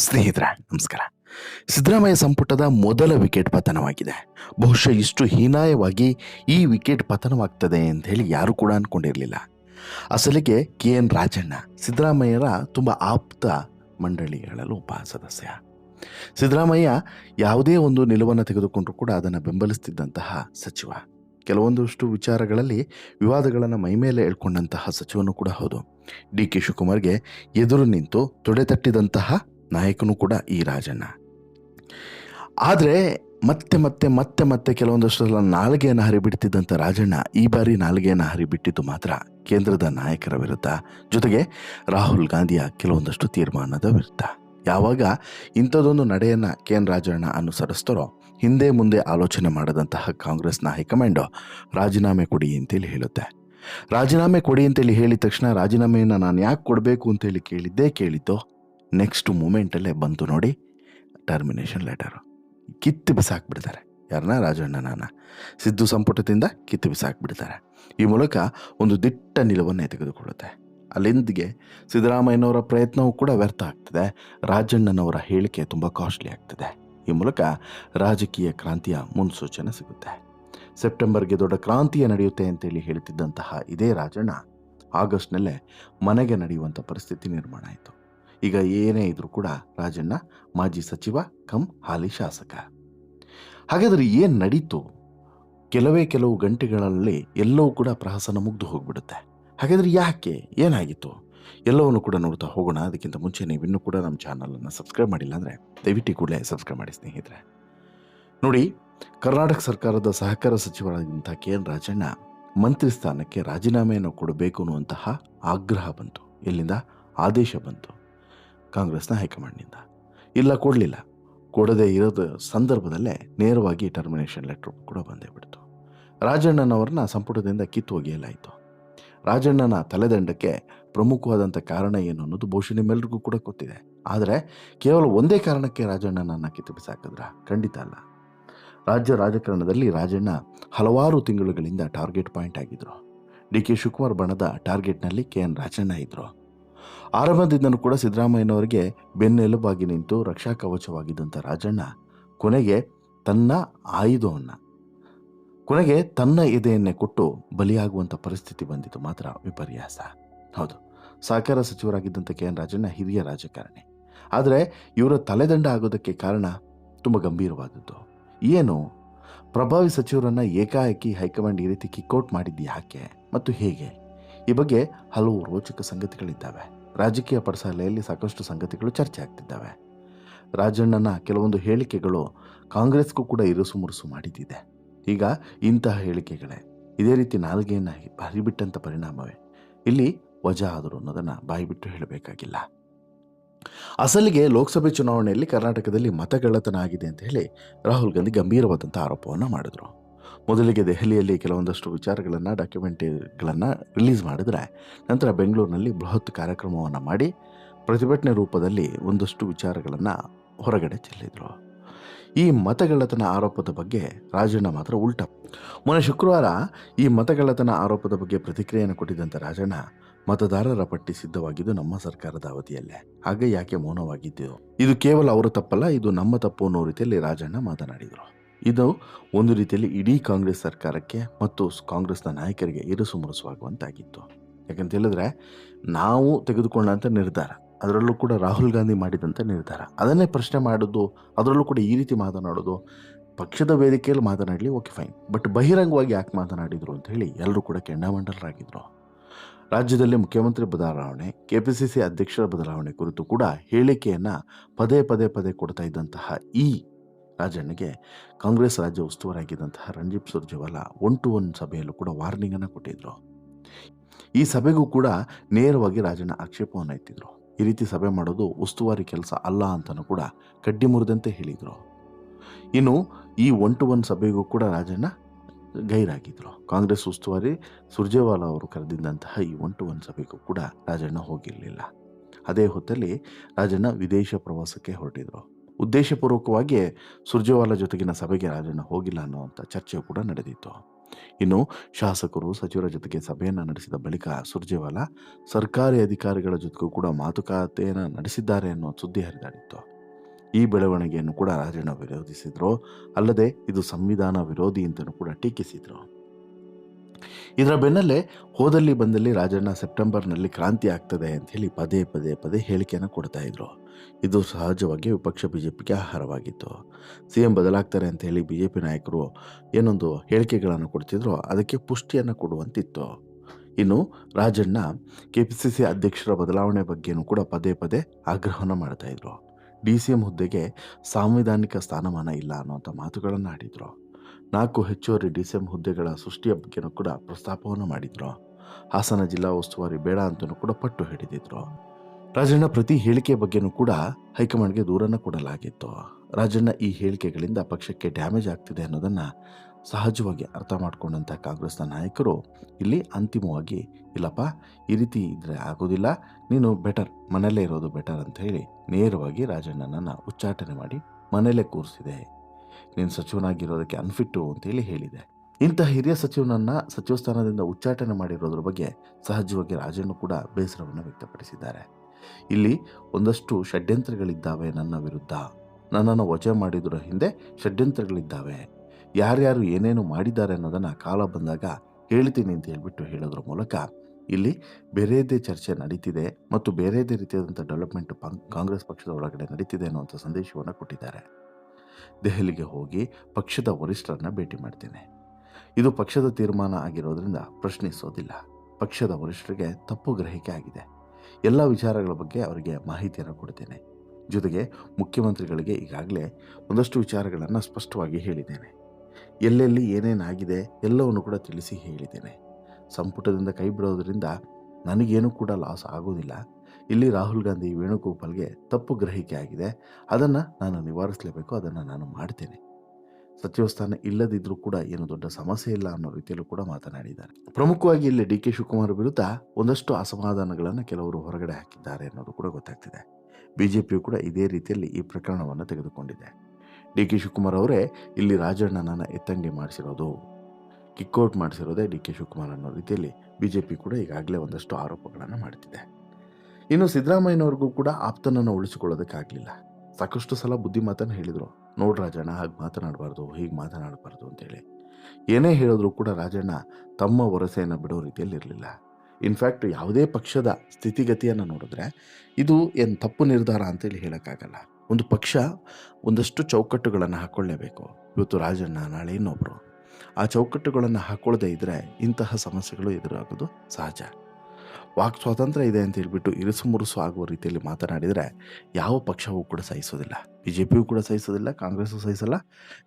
ಸ್ನೇಹಿತರೆ, ನಮಸ್ಕಾರ. ಸಿದ್ದರಾಮಯ್ಯ ಸಂಪುಟದ ಮೊದಲ ವಿಕೆಟ್ ಪತನವಾಗಿದೆ. ಬಹುಶಃ ಇಷ್ಟು ಹೀನಾಯವಾಗಿ ಈ ವಿಕೆಟ್ ಪತನವಾಗ್ತದೆ ಅಂತ ಹೇಳಿ ಯಾರು ಕೂಡ ಅಂದ್ಕೊಂಡಿರಲಿಲ್ಲ ಅಸಲಿಗೆ ಕೆ ಎನ್ ರಾಜಣ್ಣ ಸಿದ್ದರಾಮಯ್ಯರ ತುಂಬ ಆಪ್ತ ಮಂಡಳಿಗಳಲ್ಲಿ ಒಬ್ಬ ಸದಸ್ಯ. ಸಿದ್ದರಾಮಯ್ಯ ಯಾವುದೇ ಒಂದು ನಿಲುವನ್ನು ತೆಗೆದುಕೊಂಡರೂ ಕೂಡ ಅದನ್ನು ಬೆಂಬಲಿಸ್ತಿದ್ದಂತಹ ಸಚಿವ. ಕೆಲವೊಂದಷ್ಟು ವಿಚಾರಗಳಲ್ಲಿ ವಿವಾದಗಳನ್ನು ಮೈಮೇಲೆ ಎಳ್ಕೊಂಡಂತಹ ಸಚಿವನು ಕೂಡ ಹೌದು. ಡಿ ಕೆ ಶಿವಕುಮಾರ್ಗೆ ಎದುರು ನಿಂತು ತೊಡೆತಟ್ಟಿದಂತಹ ನಾಯಕನು ಕೂಡ ಈ ರಾಜಣ್ಣ. ಆದರೆ ಮತ್ತೆ ಮತ್ತೆ ಮತ್ತೆ ಮತ್ತೆ ಕೆಲವೊಂದಷ್ಟು ಸಲ ನಾಲ್ಗೆಯನ್ನು ಹರಿಬಿಡ್ತಿದ್ದಂಥ ರಾಜಣ್ಣ ಈ ಬಾರಿ ನಾಲ್ಗೆಯನ್ನು ಹರಿಬಿಟ್ಟಿದ್ದು ಮಾತ್ರ ಕೇಂದ್ರದ ನಾಯಕರ ವಿರುದ್ಧ. ಜೊತೆಗೆ ರಾಹುಲ್ ಗಾಂಧಿಯ ಕೆಲವೊಂದಷ್ಟು ತೀರ್ಮಾನದ ವಿರುದ್ಧ. ಯಾವಾಗ ಇಂಥದ್ದೊಂದು ನಡೆಯನ್ನು ಕೆ ಎನ್ ರಾಜಣ್ಣ ಅನುಸರಿಸ್ತಾರೋ, ಹಿಂದೆ ಮುಂದೆ ಆಲೋಚನೆ ಮಾಡದಂತಹ ಕಾಂಗ್ರೆಸ್ನ ಹೈಕಮಾಂಡು ರಾಜೀನಾಮೆ ಕೊಡಿ ಅಂತೇಳಿ ಹೇಳುತ್ತೆ. ರಾಜೀನಾಮೆ ಕೊಡಿ ಅಂತೇಳಿ ಹೇಳಿದ ತಕ್ಷಣ ರಾಜೀನಾಮೆಯನ್ನು ನಾನು ಯಾಕೆ ಕೊಡಬೇಕು ಅಂತೇಳಿ ಕೇಳಿದ್ದೇ ಕೇಳಿದ್ದು ನೆಕ್ಸ್ಟ್ ಮೂಮೆಂಟಲ್ಲೇ ಬಂತು ನೋಡಿ ಟರ್ಮಿನೇಷನ್ ಲೆಟರು ಕಿತ್ತು ಬಿಸಾಕ್ಬಿಡ್ತಾರೆ. ಯಾರನ್ನ ರಾಜಣ್ಣನ ಸಿದ್ದು ಸಂಪುಟದಿಂದ ಕಿತ್ತು ಬಿಸಾಕ್ಬಿಡ್ತಾರೆ. ಈ ಮೂಲಕ ಒಂದು ದಿಟ್ಟ ನಿಲುವನ್ನೇ ತೆಗೆದುಕೊಳ್ಳುತ್ತೆ ಅಲ್ಲಿಂದಿಗೆ ಸಿದ್ದರಾಮಯ್ಯನವರ ಪ್ರಯತ್ನವೂ ಕೂಡ ವ್ಯರ್ಥ ಆಗ್ತದೆ. ರಾಜಣ್ಣನವರ ಹೇಳಿಕೆ ತುಂಬ ಕಾಸ್ಟ್ಲಿ ಆಗ್ತದೆ. ಈ ಮೂಲಕ ರಾಜಕೀಯ ಕ್ರಾಂತಿಯ ಮುನ್ಸೂಚನೆ ಸಿಗುತ್ತೆ. ಸೆಪ್ಟೆಂಬರ್ಗೆ ದೊಡ್ಡ ಕ್ರಾಂತಿಯ ನಡೆಯುತ್ತೆ ಅಂತೇಳಿ ಹೇಳ್ತಿದ್ದಂತಹ ಇದೇ ರಾಜಣ್ಣ, ಆಗಸ್ಟ್ನಲ್ಲೇ ಮನೆಗೆ ನಡೆಯುವಂಥ ಪರಿಸ್ಥಿತಿ ನಿರ್ಮಾಣ ಆಯಿತು. ಈಗ ಏನೇ ಇದ್ರೂ ಕೂಡ ರಾಜಣ್ಣ, ಮಾಜಿ ಸಚಿವ, ಕಂ ಹಾಲಿ ಶಾಸಕ. ಹಾಗಾದರೆ ಏನು ನಡೀತು? ಕೆಲವೇ ಕೆಲವು ಗಂಟೆಗಳಲ್ಲಿ ಎಲ್ಲವೂ ಕೂಡ ಪ್ರಹಸನ ಮುಗ್ದು ಹೋಗ್ಬಿಡುತ್ತೆ. ಹಾಗಾದರೆ ಯಾಕೆ? ಏನಾಗಿತ್ತು? ಎಲ್ಲವನ್ನು ಕೂಡ ನೋಡ್ತಾ ಹೋಗೋಣ. ಅದಕ್ಕಿಂತ ಮುಂಚೆ ನೀವು ಕೂಡ ನಮ್ಮ ಚಾನಲನ್ನು ಸಬ್ಸ್ಕ್ರೈಬ್ ಮಾಡಿಲ್ಲ ಅಂದರೆ ದಯವಿಟ್ಟು ಕೂಡಲೇ ಸಬ್ಸ್ಕ್ರೈಬ್ ಮಾಡಿ ಸ್ನೇಹಿತರೆ. ನೋಡಿ, ಕರ್ನಾಟಕ ಸರ್ಕಾರದ ಸಹಕಾರ ಸಚಿವರಾದಂಥ ಕೆ. ಎನ್. ರಾಜಣ್ಣ ಮಂತ್ರಿ ಸ್ಥಾನಕ್ಕೆ ರಾಜೀನಾಮೆಯನ್ನು ಕೊಡಬೇಕು ಅನ್ನುವಂತಹ ಆಗ್ರಹ ಬಂತು. ಇಲ್ಲಿಂದ ಆದೇಶ ಬಂತು. ಕಾಂಗ್ರೆಸ್ನ ಹೈಕಮಾಂಡ್ನಿಂದ. ಇಲ್ಲ, ಕೊಡಲಿಲ್ಲ. ಕೊಡದೇ ಇರೋದ ಸಂದರ್ಭದಲ್ಲೇ ನೇರವಾಗಿ ಟರ್ಮಿನೇಷನ್ ಲೆಟ್ರ್ ಕೂಡ ಬಂದೇ ಬಿಡ್ತು. ರಾಜಣ್ಣನವರನ್ನ ಸಂಪುಟದಿಂದ ಕಿತ್ತು ಒಗೆಯಲಾಯಿತು. ರಾಜಣ್ಣನ ತಲೆದಂಡಕ್ಕೆ ಪ್ರಮುಖವಾದಂಥ ಕಾರಣ ಏನು ಅನ್ನೋದು ಬಹುಶಃ ನಿಮ್ಮೆಲ್ರಿಗೂ ಕೂಡ ಗೊತ್ತಿದೆ. ಆದರೆ ಕೇವಲ ಒಂದೇ ಕಾರಣಕ್ಕೆ ರಾಜಣ್ಣನನ್ನು ಕಿತ್ತು ಬಿಸಾಕಿದ್ರ? ಖಂಡಿತ ಅಲ್ಲ. ರಾಜ್ಯ ರಾಜಕಾರಣದಲ್ಲಿ ರಾಜಣ್ಣ ಹಲವಾರು ತಿಂಗಳುಗಳಿಂದ ಟಾರ್ಗೆಟ್ ಪಾಯಿಂಟ್ ಆಗಿದ್ರು. ಡಿ ಕೆ ಶಿವಕುಮಾರ್ ಬಣದ ಟಾರ್ಗೆಟ್ನಲ್ಲಿ ಕೆ ಎನ್ ರಾಜಣ್ಣ ಇದ್ದರು ಆರಂಭದಿಂದಲೂ ಕೂಡ ಸಿದ್ದರಾಮಯ್ಯನವರಿಗೆ ಬೆನ್ನೆಲುಬಾಗಿ ನಿಂತು ರಕ್ಷಾ ಕವಚವಾಗಿದ್ದಂಥ ರಾಜಣ್ಣ ಕೊನೆಗೆ ತನ್ನ ಆಯುಧವನ್ನು, ಕೊನೆಗೆ ತನ್ನ ಎದೆಯನ್ನೇ ಕೊಟ್ಟು ಬಲಿಯಾಗುವಂಥ ಪರಿಸ್ಥಿತಿ ಬಂದಿತು ಮಾತ್ರ ವಿಪರ್ಯಾಸ. ಹೌದು, ಸಹಕಾರ ಸಚಿವರಾಗಿದ್ದಂಥ ಕೆ ಎನ್ ರಾಜಣ್ಣ ಹಿರಿಯ ರಾಜಕಾರಣಿ. ಆದರೆ ಇವರ ತಲೆದಂಡ ಆಗೋದಕ್ಕೆ ಕಾರಣ ತುಂಬ ಗಂಭೀರವಾದದ್ದು. ಏನು? ಪ್ರಭಾವಿ ಸಚಿವರನ್ನು ಏಕಾಏಕಿ ಹೈಕಮಾಂಡ್ ಈ ರೀತಿ ಕಿಕ್ಔಟ್ ಮಾಡಿದ್ದು ಯಾಕೆ? ಮತ್ತು ಹೇಗೆ? ಈ ಬಗ್ಗೆ ಹಲವು ರೋಚಕ ಸಂಗತಿಗಳಿದ್ದಾವೆ. ರಾಜಕೀಯ ಪಡಸಾಲೆಯಲ್ಲಿ ಸಾಕಷ್ಟು ಸಂಗತಿಗಳು ಚರ್ಚೆ ಆಗ್ತಿದ್ದಾವೆ. ರಾಜಣ್ಣನ ಕೆಲವೊಂದು ಹೇಳಿಕೆಗಳು ಕಾಂಗ್ರೆಸ್ಗೂ ಕೂಡ ಇರುಸು ಮುರುಸು ಮಾಡಿದ್ದಿದೆ. ಈಗ ಇಂತಹ ಹೇಳಿಕೆಗಳೇ. ಇದೇ ರೀತಿ ನಾಲ್ಗೆಯನ್ನು ಹರಿಬಿಟ್ಟಂಥ ಪರಿಣಾಮವೇ. ಇಲ್ಲಿ ವಜಾ ಆದರು ಅನ್ನೋದನ್ನು ಬಾಯಿಬಿಟ್ಟು ಹೇಳಬೇಕಾಗಿಲ್ಲ. ಅಸಲಿಗೆ ಲೋಕಸಭೆ ಚುನಾವಣೆಯಲ್ಲಿ ಕರ್ನಾಟಕದಲ್ಲಿ ಮತಗಳ್ಳತನ ಆಗಿದೆ ಅಂತ ಹೇಳಿ ರಾಹುಲ್ ಗಾಂಧಿ ಗಂಭೀರವಾದಂಥ ಆರೋಪವನ್ನು ಮಾಡಿದ್ರು. ಮೊದಲಿಗೆ ದೆಹಲಿಯಲ್ಲಿ ಕೆಲವೊಂದಷ್ಟು ವಿಚಾರಗಳನ್ನು ಡಾಕ್ಯುಮೆಂಟ್ಗಳನ್ನು ರಿಲೀಸ್ ಮಾಡಿದರೆ, ನಂತರ ಬೆಂಗಳೂರಿನಲ್ಲಿ ಬೃಹತ್ ಕಾರ್ಯಕ್ರಮವನ್ನು ಮಾಡಿ, ಪ್ರತಿಭಟನೆ ರೂಪದಲ್ಲಿ ಒಂದಷ್ಟು ವಿಚಾರಗಳನ್ನು ಹೊರಗಡೆ ಚೆಲ್ಲಿದರು. ಈ ಮತಗಳ್ಳತನ ಆರೋಪದ ಬಗ್ಗೆ ರಾಜಣ್ಣ ಮಾತ್ರ ಉಲ್ಟ. ಮೊನ್ನೆ ಶುಕ್ರವಾರ ಈ ಮತಗಳ್ಳತನ ಆರೋಪದ ಬಗ್ಗೆ ಪ್ರತಿಕ್ರಿಯೆಯನ್ನು ಕೊಟ್ಟಿದ್ದಂಥ ರಾಜಣ್ಣ, ಮತದಾರರ ಪಟ್ಟಿ ಸಿದ್ಧವಾಗಿದ್ದು ನಮ್ಮ ಸರ್ಕಾರದ ಅವಧಿಯಲ್ಲೇ. ಹಾಗೆ ಯಾಕೆ ಮೌನವಾಗಿದ್ದು? ಇದು ಕೇವಲ ಅವರ ತಪ್ಪಲ್ಲ, ಇದು ನಮ್ಮ ತಪ್ಪು ಅನ್ನೋ ರೀತಿಯಲ್ಲಿ ರಾಜಣ್ಣ ಮಾತನಾಡಿದರು. ಇದು ಒಂದು ರೀತಿಯಲ್ಲಿ ಇಡೀ ಕಾಂಗ್ರೆಸ್ ಸರ್ಕಾರಕ್ಕೆ ಮತ್ತು ಕಾಂಗ್ರೆಸ್ನ ನಾಯಕರಿಗೆ ಇರಸು ಮುರುಸುವಾಗುವಂತಾಗಿತ್ತು ಯಾಕಂತ ಹೇಳಿದ್ರೆ ನಾವು ತೆಗೆದುಕೊಂಡಂಥ ನಿರ್ಧಾರ, ಅದರಲ್ಲೂ ಕೂಡ ರಾಹುಲ್ ಗಾಂಧಿ ಮಾಡಿದಂಥ ನಿರ್ಧಾರ. ಅದನ್ನೇ ಪ್ರಶ್ನೆ ಮಾಡೋದು, ಅದರಲ್ಲೂ ಕೂಡ ಈ ರೀತಿ ಮಾತನಾಡೋದು, ಪಕ್ಷದ ವೇದಿಕೆಯಲ್ಲಿ ಮಾತನಾಡಲಿ ಓಕೆ ಫೈನ್. ಬಟ್ ಬಹಿರಂಗವಾಗಿ ಯಾಕೆ ಮಾತನಾಡಿದರು ಅಂತ ಹೇಳಿ ಎಲ್ಲರೂ ಕೂಡ ಕೆಂಡಾಮಂಡಲರಾಗಿದ್ದರು ರಾಜ್ಯದಲ್ಲಿ ಮುಖ್ಯಮಂತ್ರಿ ಬದಲಾವಣೆ ಕೆ ಪಿ ಸಿ ಸಿ ಅಧ್ಯಕ್ಷರ ಬದಲಾವಣೆ ಕುರಿತು ಕೂಡ ಹೇಳಿಕೆಯನ್ನು ಪದೇ ಪದೇ ಪದೇ ಕೊಡ್ತಾ ಇದ್ದಂತಹ ಈ ರಾಜಣ್ಣಗೆ ಕಾಂಗ್ರೆಸ್ ರಾಜ್ಯ ಉಸ್ತುವಾರಿಯಾಗಿದ್ದಂತಹ Randeep Surjewala one to one ಸಭೆಯಲ್ಲೂ ಕೂಡ ವಾರ್ನಿಂಗನ್ನು ಕೊಟ್ಟಿದ್ರು. ಈ ಸಭೆಗೂ ಕೂಡ ನೇರವಾಗಿ ರಾಜಣ್ಣ ಆಕ್ಷೇಪವನ್ನು ಎತ್ತಿದ್ರು. ಈ ರೀತಿ ಸಭೆ ಮಾಡೋದು ಉಸ್ತುವಾರಿ ಕೆಲಸ ಅಲ್ಲ ಅಂತಲೂ ಕೂಡ ಕಡ್ಡಿ ಮುರಿದಂತೆ ಹೇಳಿದರು. ಇನ್ನು ಈ ಒನ್ ಟು ಒನ್ ಸಭೆಗೂ ಕೂಡ ರಾಜಣ್ಣ ಗೈರಾಗಿದ್ದರು ಕಾಂಗ್ರೆಸ್ ಉಸ್ತುವಾರಿ ಸುರ್ಜೇವಾಲಾ ಅವರು ಕರೆದಿದ್ದಂತಹ ಈ ಒನ್ ಟು ಒನ್ ಸಭೆಗೂ ಕೂಡ ರಾಜಣ್ಣ ಹೋಗಿರಲಿಲ್ಲ. ಅದೇ ಹೊತ್ತಲ್ಲಿ ರಾಜಣ್ಣ ವಿದೇಶ ಪ್ರವಾಸಕ್ಕೆ ಹೊರಟಿದ್ರು. ಉದ್ದೇಶಪೂರ್ವಕವಾಗಿ ಸುರ್ಜೇವಾಲಾ ಜೊತೆಗಿನ ಸಭೆಗೆ ರಾಜಣ್ಣ ಹೋಗಿಲ್ಲ ಅನ್ನುವಂಥ ಚರ್ಚೆ ಕೂಡ ನಡೆದಿತ್ತು. ಇನ್ನು ಶಾಸಕರು, ಸಚಿವರ ಜೊತೆಗೆ ಸಭೆಯನ್ನು ನಡೆಸಿದ ಬಳಿಕ ಸುರ್ಜೇವಾಲಾ ಸರ್ಕಾರಿ ಅಧಿಕಾರಿಗಳ ಜೊತೆಗೂ ಕೂಡ ಮಾತುಕತೆಯನ್ನು ನಡೆಸಿದ್ದಾರೆ ಅನ್ನೋ ಸುದ್ದಿ ಹರಿದಾಡಿತ್ತು. ಈ ಬೆಳವಣಿಗೆಯನ್ನು ಕೂಡ ರಾಜಣ್ಣ ವಿರೋಧಿಸಿದ್ರು. ಅಲ್ಲದೆ ಇದು ಸಂವಿಧಾನ ವಿರೋಧಿ ಅಂತಲೂ ಕೂಡ ಟೀಕಿಸಿದ್ರು. ಇದರ ಬೆನ್ನಲ್ಲೇ ಹೋದಲ್ಲಿ ಬಂದಲ್ಲಿ ರಾಜಣ್ಣ ಸೆಪ್ಟೆಂಬರ್ನಲ್ಲಿ ಕ್ರಾಂತಿ ಆಗ್ತದೆ ಅಂತ ಹೇಳಿ ಪದೇ ಪದೇ ಪದೇ ಹೇಳಿಕೆಯನ್ನು ಕೊಡ್ತಾ ಇದ್ರು. ಇದು ಸಹಜವಾಗಿ ವಿಪಕ್ಷ ಬಿಜೆಪಿಗೆ ಆಹಾರವಾಗಿತ್ತು. ಸಿ ಎಂ ಬದಲಾಗ್ತಾರೆ ಅಂತ ಹೇಳಿ ಬಿಜೆಪಿ ನಾಯಕರು ಏನೊಂದು ಹೇಳಿಕೆಗಳನ್ನು ಕೊಡ್ತಿದ್ರು, ಅದಕ್ಕೆ ಪುಷ್ಟಿಯನ್ನು ಕೊಡುವಂತಿತ್ತು. ಇನ್ನು Rajanna K P C C ಅಧ್ಯಕ್ಷರ ಬದಲಾವಣೆ ಬಗ್ಗೆನೂ ಕೂಡ ಪದೇ ಪದೇ ಆಗ್ರಹವನ್ನು ಮಾಡ್ತಾಯಿದ್ರು ಡಿ ಸಿ ಎಂ ಹುದ್ದೆಗೆ ಸಾಂವಿಧಾನಿಕ ಸ್ಥಾನಮಾನ ಇಲ್ಲ ಅನ್ನೋಂಥ ಮಾತುಗಳನ್ನು ಆಡಿದ್ರು ನಾಲ್ಕು ಹೆಚ್ಚುವರಿ ಡಿ ಸಿ ಎಂ ಹುದ್ದೆಗಳ ಸೃಷ್ಟಿಯ ಬಗ್ಗೆನೂ ಕೂಡ ಪ್ರಸ್ತಾಪವನ್ನು ಮಾಡಿದ್ರು. ಹಾಸನ ಜಿಲ್ಲಾ ಉಸ್ತುವಾರಿ ಬೇಡ ಅಂತಲೂ ಕೂಡ ಪಟ್ಟು ಹಿಡಿದಿದ್ರು. ರಾಜಣ್ಣ ಪ್ರತಿ ಹೇಳಿಕೆ ಬಗ್ಗೆನೂ ಕೂಡ ಹೈಕಮಾಂಡ್ಗೆ ದೂರನ್ನು ಕೊಡಲಾಗಿತ್ತು. ರಾಜಣ್ಣ ಈ ಹೇಳಿಕೆಗಳಿಂದ ಪಕ್ಷಕ್ಕೆ ಡ್ಯಾಮೇಜ್ ಆಗ್ತಿದೆ ಅನ್ನೋದನ್ನು ಸಹಜವಾಗಿ ಅರ್ಥ ಮಾಡಿಕೊಂಡಂಥ ಕಾಂಗ್ರೆಸ್ನ ನಾಯಕರು ಇಲ್ಲಿ ಅಂತಿಮವಾಗಿ, ಇಲ್ಲಪ್ಪ, ಈ ರೀತಿ ಇದ್ರೆ ಆಗೋದಿಲ್ಲ, ನೀನು ಬೆಟರ್ ಮನೆಯಲ್ಲೇ ಇರೋದು ಬೆಟರ್ ಅಂತ ಹೇಳಿ ನೇರವಾಗಿ ರಾಜಣ್ಣನನ್ನು ಉಚ್ಚಾಟನೆ ಮಾಡಿ ಮನೆಯಲ್ಲೇ ಕೂರಿಸಿದೆ. ನೀನು ಸಚಿವನಾಗಿರೋದಕ್ಕೆ ಅನ್ಫಿಟ್ಟು ಅಂತೇಳಿ ಹೇಳಿದೆ. ಇಂಥ ಹಿರಿಯ ಸಚಿವನನ್ನು ಸಚಿವ ಸ್ಥಾನದಿಂದ ಉಚ್ಚಾಟನೆ ಮಾಡಿರೋದ್ರ ಬಗ್ಗೆ ಸಹಜವಾಗಿ ರಾಜಣ್ಣು ಕೂಡ ಬೇಸರವನ್ನು ವ್ಯಕ್ತಪಡಿಸಿದ್ದಾರೆ. ಇಲ್ಲಿ ಒಂದಷ್ಟು ಷಡ್ಯಂತ್ರಗಳಿದ್ದಾವೆ ನನ್ನ ವಿರುದ್ಧ. ನನ್ನನ್ನು ವಜೆ ಮಾಡಿದ್ರ ಹಿಂದೆ ಷಡ್ಯಂತ್ರಗಳಿದ್ದಾವೆ. ಯಾರ್ಯಾರು ಏನೇನು ಮಾಡಿದ್ದಾರೆ ಅನ್ನೋದನ್ನು ಕಾಲ ಬಂದಾಗ ಹೇಳ್ತೀನಿ ಅಂತ ಹೇಳ್ಬಿಟ್ಟು ಹೇಳೋದ್ರ ಮೂಲಕ ಇಲ್ಲಿ ಬೇರೆಯದೇ ಚರ್ಚೆ ನಡೀತಿದೆ ಮತ್ತು ಬೇರೆಯದೇ ರೀತಿಯಾದಂಥ ಡೆವಲಪ್ಮೆಂಟ್ ಕಾಂಗ್ರೆಸ್ ಪಕ್ಷದ ಒಳಗಡೆ ನಡೀತಿದೆ ಅನ್ನುವಂಥ ಸಂದೇಶವನ್ನು ಕೊಟ್ಟಿದ್ದಾರೆ. ದೆಹಲಿಗೆ ಹೋಗಿ ಪಕ್ಷದ ವರಿಷ್ಠರನ್ನ ಭೇಟಿ ಮಾಡ್ತೇನೆ. ಇದು ಪಕ್ಷದ ತೀರ್ಮಾನ ಆಗಿರೋದ್ರಿಂದ ಪ್ರಶ್ನಿಸೋದಿಲ್ಲ. ಪಕ್ಷದ ವರಿಷ್ಠರಿಗೆ ತಪ್ಪು ಗ್ರಹಿಕೆ ಆಗಿದೆ. ಎಲ್ಲ ವಿಚಾರಗಳ ಬಗ್ಗೆ ಅವರಿಗೆ ಮಾಹಿತಿಯನ್ನು ಕೊಡ್ತೇನೆ. ಜೊತೆಗೆ ಮುಖ್ಯಮಂತ್ರಿಗಳಿಗೆ ಈಗಾಗಲೇ ಒಂದಷ್ಟು ವಿಚಾರಗಳನ್ನು ಸ್ಪಷ್ಟವಾಗಿ ಹೇಳಿದ್ದೇನೆ. ಎಲ್ಲೆಲ್ಲಿ ಏನೇನಾಗಿದೆ ಎಲ್ಲವನ್ನು ಕೂಡ ತಿಳಿಸಿ ಹೇಳಿದ್ದೇನೆ. ಸಂಪುಟದಿಂದ ಕೈ ಬಿಡೋದರಿಂದ ನನಗೇನು ಕೂಡ ಲಾಸ್ ಆಗೋದಿಲ್ಲ. ಇಲ್ಲಿ ರಾಹುಲ್ ಗಾಂಧಿ ವೇಣುಗೋಪಾಲ್ಗೆ ತಪ್ಪು ಗ್ರಹಿಕೆ ಆಗಿದೆ. ಅದನ್ನು ನಾನು ನಿವಾರಿಸಲೇಬೇಕು, ಅದನ್ನು ನಾನು ಮಾಡ್ತೇನೆ. ಸಚಿವ ಸ್ಥಾನ ಇಲ್ಲದಿದ್ದರೂ ಕೂಡ ಏನು ದೊಡ್ಡ ಸಮಸ್ಯೆ ಇಲ್ಲ ಅನ್ನೋ ರೀತಿಯಲ್ಲೂ ಕೂಡ ಮಾತನಾಡಿದ್ದಾರೆ. ಪ್ರಮುಖವಾಗಿ ಇಲ್ಲಿ ಡಿ ಕೆ ಶಿವಕುಮಾರ್ ವಿರುದ್ಧ ಒಂದಷ್ಟು ಅಸಮಾಧಾನಗಳನ್ನು ಕೆಲವರು ಹೊರಗಡೆ ಹಾಕಿದ್ದಾರೆ ಅನ್ನೋದು ಕೂಡ ಗೊತ್ತಾಗ್ತಿದೆ. ಬಿಜೆಪಿಯು ಕೂಡ ಇದೇ ರೀತಿಯಲ್ಲಿ ಈ ಪ್ರಕರಣವನ್ನು ತೆಗೆದುಕೊಂಡಿದೆ. ಡಿ ಕೆ ಶಿವಕುಮಾರ್ ಅವರೇ ಇಲ್ಲಿ ರಾಜಣ್ಣನನ್ನು ಎತ್ತಂಗಿ ಮಾಡಿಸಿರೋದು, ಕಿಕ್ಔಟ್ ಮಾಡಿಸಿರೋದೇ ಡಿ ಕೆ ಶಿವಕುಮಾರ್ ಅನ್ನೋ ರೀತಿಯಲ್ಲಿ ಬಿಜೆಪಿ ಕೂಡ ಈಗಾಗಲೇ ಒಂದಷ್ಟು ಆರೋಪಗಳನ್ನು ಮಾಡ್ತಿದೆ. ಇನ್ನು ಸಿದ್ದರಾಮಯ್ಯನವ್ರಿಗೂ ಕೂಡ ಆಪ್ತನನ್ನು ಉಳಿಸಿಕೊಳ್ಳೋದಕ್ಕಾಗಲಿಲ್ಲ. ಸಾಕಷ್ಟು ಸಲ ಬುದ್ಧಿ ಮಾತನ್ನು ಹೇಳಿದರು. ನೋಡಿ ರಾಜಣ್ಣ, ಹಾಗೆ ಮಾತನಾಡಬಾರ್ದು, ಹೀಗೆ ಮಾತನಾಡಬಾರ್ದು ಅಂತೇಳಿ. ಏನೇ ಹೇಳಿದ್ರು ಕೂಡ ರಾಜಣ್ಣ ತಮ್ಮ ವರಸೆಯನ್ನು ಬಿಡೋ ರೀತಿಯಲ್ಲಿ ಇರಲಿಲ್ಲ ಇನ್ಫ್ಯಾಕ್ಟ್ ಯಾವುದೇ ಪಕ್ಷದ ಸ್ಥಿತಿಗತಿಯನ್ನು ನೋಡಿದ್ರೆ ಇದು ಏನು ತಪ್ಪು ನಿರ್ಧಾರ ಅಂತೇಳಿ ಹೇಳೋಕ್ಕಾಗಲ್ಲ. ಒಂದು ಪಕ್ಷ ಒಂದಷ್ಟು ಚೌಕಟ್ಟುಗಳನ್ನು ಹಾಕ್ಕೊಳ್ಳೇಬೇಕು ಇವತ್ತು ರಾಜಣ್ಣ, ನಾಳೆ ಇನ್ನೊಬ್ಬರು ಆ ಚೌಕಟ್ಟುಗಳನ್ನು ಹಾಕ್ಕೊಳ್ಳದೇ ಇದ್ದರೆ ಇಂತಹ ಸಮಸ್ಯೆಗಳು ಎದುರಾಗೋದು ಸಹಜ. ವಾಕ್ ಸ್ವಾತಂತ್ರ್ಯ ಇದೆ ಅಂತ ಹೇಳಿಬಿಟ್ಟು ಇರುಸು ಮುರುಸು ಆಗುವ ರೀತಿಯಲ್ಲಿ ಮಾತನಾಡಿದರೆ ಯಾವ ಪಕ್ಷವೂ ಕೂಡ ಸಹಿಸೋದಿಲ್ಲ. ಬಿ ಜೆ ಪಿಯೂ ಕೂಡ ಸಹಿಸೋದಿಲ್ಲ, ಕಾಂಗ್ರೆಸ್ಸು ಸಹಿಸಲ್ಲ,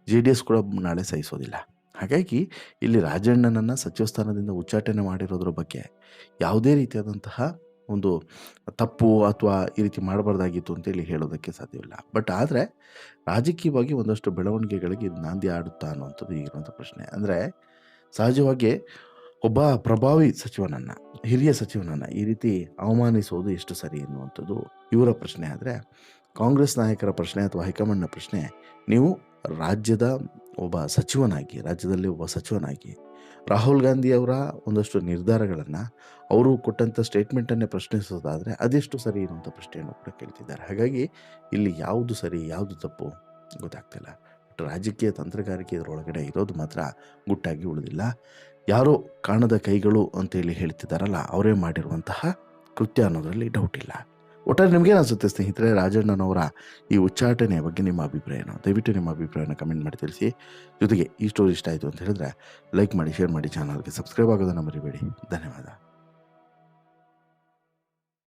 ಜೆ ಡಿ ಎಸ್ ಕೂಡ ನಾಳೆ ಸಹಿಸೋದಿಲ್ಲ. ಹಾಗಾಗಿ ಇಲ್ಲಿ ರಾಜಣ್ಣನನ್ನು ಸಚಿವ ಸ್ಥಾನದಿಂದ ಉಚ್ಚಾಟನೆ ಮಾಡಿರೋದ್ರ ಬಗ್ಗೆ ಯಾವುದೇ ರೀತಿಯಾದಂತಹ ಒಂದು ತಪ್ಪು ಅಥವಾ ಈ ರೀತಿ ಮಾಡಬಾರ್ದಾಗಿತ್ತು ಅಂತೇಳಿ ಹೇಳೋದಕ್ಕೆ ಸಾಧ್ಯವಿಲ್ಲ. ಬಟ್ ಆದರೆ ರಾಜಕೀಯವಾಗಿ ಒಂದಷ್ಟು ಬೆಳವಣಿಗೆಗಳಿಗೆ ಇದು ನಾಂದಿ ಆಡುತ್ತಾ ಅನ್ನುವಂಥದ್ದು ಈಗಿರುವಂಥ ಪ್ರಶ್ನೆ. ಅಂದರೆ ಸಹಜವಾಗಿ ಒಬ್ಬ ಪ್ರಭಾವಿ ಸಚಿವನನ್ನ, ಹಿರಿಯ ಸಚಿವನನ್ನ ಈ ರೀತಿ ಅವಮಾನಿಸೋದು ಎಷ್ಟು ಸರಿ ಎನ್ನುವಂಥದ್ದು ಇವರ ಪ್ರಶ್ನೆ. ಆದರೆ ಕಾಂಗ್ರೆಸ್ ನಾಯಕರ ಪ್ರಶ್ನೆ ಅಥವಾ ಹೈಕಮಾಂಡ್ನ ಪ್ರಶ್ನೆ, ನೀವು ರಾಜ್ಯದ ಒಬ್ಬ ಸಚಿವನಾಗಿ, ರಾಜ್ಯದಲ್ಲಿ ಒಬ್ಬ ಸಚಿವನಾಗಿ ರಾಹುಲ್ ಗಾಂಧಿ ಅವರ ಒಂದಷ್ಟು ನಿರ್ಧಾರಗಳನ್ನು ಅವರು ಕೊಟ್ಟಂಥ ಸ್ಟೇಟ್ಮೆಂಟನ್ನೇ ಪ್ರಶ್ನಿಸೋದಾದರೆ ಅದೆಷ್ಟು ಸರಿ ಇರುವಂಥ ಪ್ರಶ್ನೆಯನ್ನು ಕೂಡ ಕೇಳ್ತಿದ್ದಾರೆ. ಹಾಗಾಗಿ ಇಲ್ಲಿ ಯಾವುದು ಸರಿ, ಯಾವುದು ತಪ್ಪು ಗೊತ್ತಾಗ್ತಿಲ್ಲ ರಾಜಕೀಯ ತಂತ್ರಗಾರಿಕೆ ಇದರೊಳಗಡೆ ಇರೋದು ಮಾತ್ರ ಗುಟ್ಟಾಗಿ ಉಳಿದಿಲ್ಲ. ಯಾರೋ ಕಾಣದ ಕೈಗಳು ಅಂತೇಳಿ ಹೇಳ್ತಿದ್ದಾರಲ್ಲ, ಅವರೇ ಮಾಡಿರುವಂತಹ ಕೃತ್ಯ ಅನ್ನೋದರಲ್ಲಿ ಡೌಟ್ ಇಲ್ಲ. ಒಟ್ಟಾರೆ ನಿಮಗೇನು ಅನಿಸುತ್ತೆ ಸ್ನೇಹಿತರೆ, ರಾಜಣ್ಣನವರ ಈ ಉಚ್ಚಾಟನೆಯ ಬಗ್ಗೆ ನಿಮ್ಮ ಅಭಿಪ್ರಾಯ ಏನು ದಯವಿಟ್ಟು ನಿಮ್ಮ ಅಭಿಪ್ರಾಯನ ಕಮೆಂಟ್ ಮಾಡಿ ತಿಳಿಸಿ. ಜೊತೆಗೆ ಈ ಸ್ಟೋರಿ ಇಷ್ಟ ಆಯಿತು ಅಂತ ಹೇಳಿದ್ರೆ ಲೈಕ್ ಮಾಡಿ ಶೇರ್ ಮಾಡಿ ಚಾನಲ್ಗೆ ಸಬ್ಸ್ಕ್ರೈಬ್ ಆಗೋದನ್ನು ಮರಿಬೇಡಿ. ಧನ್ಯವಾದ.